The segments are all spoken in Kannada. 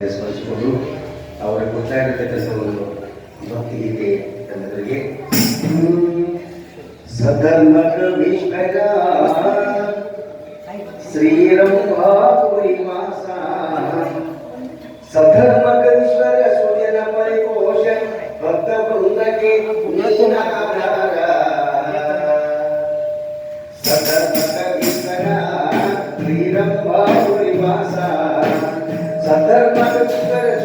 ಸ್ಮರಿಸಿಕೊಂಡು ಅವರ ಕೊಟ್ಟಾಗಿರ್ತಕ್ಕಂಥ ಒಂದು ಭಕ್ತಿಗೀತೆ ತಂದವರಿಗೆ ಸಧರ್ಮಕ ವಿಶ್ವಗ ಶ್ರೀರಂಭಾಪುರಿ ಮಾಸ ಸಧರ್ಮಕ ವಿಶ್ವರ ಸೂರ್ಯನ ಪರಿಕೋಶ ಭಕ್ತ ವೃಂದಕ್ಕೆ ನೀನಾಧಾರ. ಸಧರ್ಮಕ ವಿಶ್ವರ ಶ್ರೀರಂಭಾಪುರಿ ವಾಸ Santar de mujeres,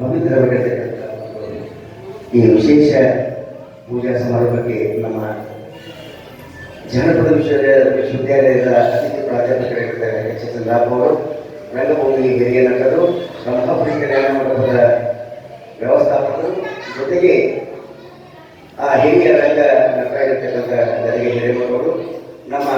ಪವಿತ್ರವಾಗಿರ್ತಕ್ಕಂಥ ಈ ವಿಶೇಷ ಪೂಜಾ ಸಮಾರಂಭಕ್ಕೆ ನಮ್ಮ ಜನಪದ ವಿಶ್ವ ವಿಶ್ವವಿದ್ಯಾಲಯದ ಅತಿಥಿ ಪ್ರಾಧ್ಯಾಪಕರಾಗಿರ್ತಾರೆ ಎಚ್ ಎಸ್ ಅವರು. ರಂಗಭೂಮಿ ಹಿರಿಯ ನಟರು ಬ್ರಹ್ಮಪುರಿ ಕಲ್ಯಾಣ ಮಂಟಪದ ವ್ಯವಸ್ಥಾಪಕರು. ಜೊತೆಗೆ ಆ ಹಿರಿಯ ರಂಗ ನಟರಾಗಿರ್ತಕ್ಕಂಥ ಗದಗ ಹಿರೇಮಠವರು, ನಮ್ಮ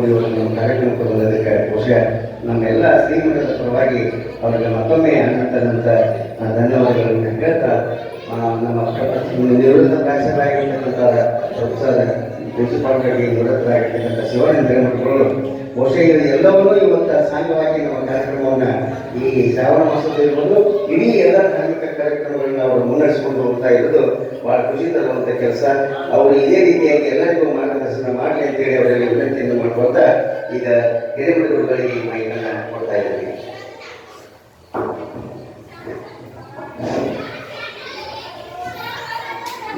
ಎಲ್ಲರೂ ಒಂದು ಕಾರ್ಯಕ್ರಮಕ್ಕೆ ಬಂದದಕ್ಕೆ ಬಹುಶಃ ನಮ್ಮೆಲ್ಲ ಶ್ರೀಮಠದ ಪರವಾಗಿ ಅವರಿಗೆ ಮತ್ತೊಮ್ಮೆ ಅನ್ನತಕ್ಕಂಥ ಧನ್ಯವಾದಗಳನ್ನು ಹೇಳ್ತಾ ನಮ್ಮ ಪ್ರಪಂಚರಾಗಿರ್ತಕ್ಕಂಥ ಪ್ರಾಚಾರ್ಯರಾಗಿರ್ತಕ್ಕಂಥ ಪ್ರೊಫೆಸರ್ ಪ್ರಿನ್ಸಿಪಾಲ್ಗಾಗಿ ನಿವೃತ್ತರಾಗಿರ್ತಕ್ಕಂಥ ಶಿವಾನಂದ ಮಠಗಳು ಬಹುಶಃ ಇದು ಎಲ್ಲವನ್ನೂ ಇವತ್ತು ಸಾಂಗವಾಗಿ ನಮ್ಮ ಕಾರ್ಯಕ್ರಮವನ್ನು ಈ ಶ್ರಾವಣ ಮಾಸದಲ್ಲಿರ್ಬೋದು ಇಡೀ ಎಲ್ಲ ಧಾರ್ಮಿಕ ಕಾರ್ಯಕ್ರಮಗಳನ್ನ ಅವರು ಮುನ್ನಡೆಸಿಕೊಂಡು ಹೋಗ್ತಾ ಇರೋದು ಬಹಳ ಖುಷಿ ತರುವಂಥ ಕೆಲಸ. ಅವರು ಇದೇ ರೀತಿಯಾಗಿ ಎಲ್ಲರಿಗೂ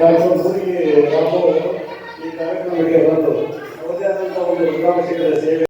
ಡಾಕ್ಟರ್ ಮುರುಗಿ ರಾಮು ಈ ಕಾರ್ಯಕ್ರಮಕ್ಕೆ ಬಂದು ಯಾವುದೇ ಆದಂಥ ಒಂದು ವಿಧಾನಶೀಲ ಸೇವೆ